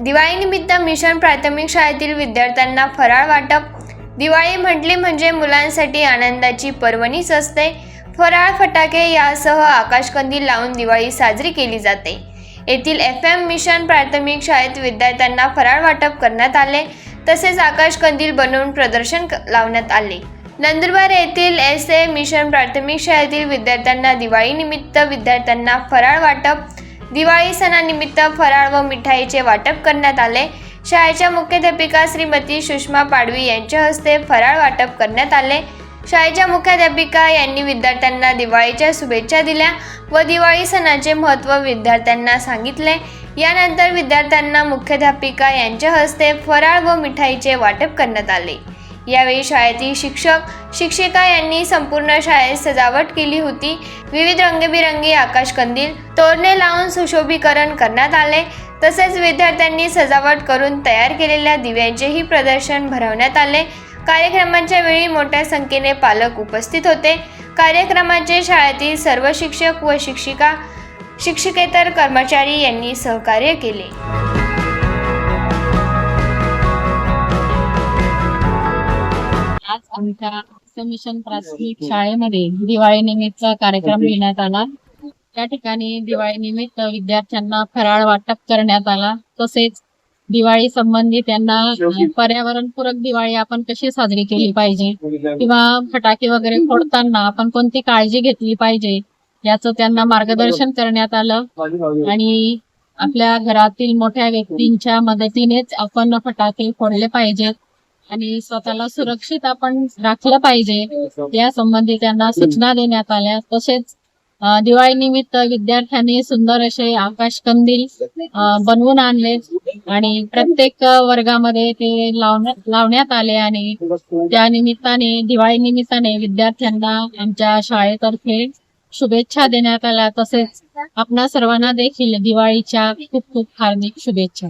दिवाळीनिमित्त मिशन प्राथमिक शाळेतील विद्यार्थ्यांना फराळ वाटप. दिवाळी म्हटली म्हणजे मुलांसाठी आनंदाची पर्वणीच असते. फराळ फटाके यासह आकाशकंदील लावून दिवाळी साजरी केली जाते. येथील एफ एम मिशन प्राथमिक शाळेत विद्यार्थ्यांना फराळ वाटप करण्यात आले. तसेच आकाशकंदील बनवून प्रदर्शन लावण्यात आले. नंदुरबार येथील एस ए मिशन प्राथमिक शाळेतील विद्यार्थ्यांना दिवाळीनिमित्त विद्यार्थ्यांना फराळ वाटप. दिवाळी सणानिमित्त फराळ व मिठाईचे वाटप करण्यात आले. शाळेच्या मुख्याध्यापिका श्रीमती सुषमा पाडवी यांच्या हस्ते फराळ वाटप करण्यात आले. शाळेच्या मुख्याध्यापिका यांनी विद्यार्थ्यांना दिवाळीच्या शुभेच्छा दिल्या व दिवाळी सणाचे महत्त्व विद्यार्थ्यांना सांगितले. यानंतर विद्यार्थ्यांना मुख्याध्यापिका यांच्या हस्ते फराळ व मिठाईचे वाटप करण्यात आले. यावेळी शाळेतील शिक्षक शिक्षिका यांनी संपूर्ण शाळेत सजावट केली होती. विविध रंगीबिरंगी आकाशकंदील तोरणे लावून सुशोभीकरण करण्यात आले. तसेच विद्यार्थ्यांनी सजावट करून तयार केलेल्या दिव्यांचेही प्रदर्शन भरवण्यात आले. कार्यक्रमाच्या वेळी मोठ्या संख्येने पालक उपस्थित होते. कार्यक्रमाचे शाळेतील सर्व शिक्षक व शिक्षिका शिक्षकेतर कर्मचारी यांनी सहकार्य केले. आज आमच्या मिशन प्राथमिक शाळेमध्ये दिवाळी निमित्त कार्यक्रम घेण्यात आला. त्या ठिकाणी दिवाळी निमित्त विद्यार्थ्यांना फराळ वाटप करण्यात आला. तसेच दिवाळी संबंधी त्यांना पर्यावरणपूरक दिवाळी आपण कशी साजरी केली पाहिजे? किंवा फटाके वगैरे फोडताना आपण कोणती काळजी घेतली पाहिजे? याचं त्यांना मार्गदर्शन करण्यात आलं. आणि आपल्या घरातील मोठ्या व्यक्तींच्या मदतीनेच आपण फटाके फोडले पाहिजेत. आणि स्वतःला सुरक्षित आपण राखलं पाहिजे. या संबंधी त्यांना सूचना देण्यात आल्या. तसेच दिवाळी निमित्त विद्यार्थ्यांनी सुंदर असे आकाश कंदील बनवून आणले. आणि प्रत्येक वर्गामध्ये ते लावण्यात लावण्यात आले आणि त्या निमित्ताने दिवाळी निमित्ताने विद्यार्थ्यांना आमच्या शाळेतर्फे शुभेच्छा देण्यात आल्या. तसेच आपणा सर्वांना देखील दिवाळीच्या खूप खूप हार्दिक शुभेच्छा.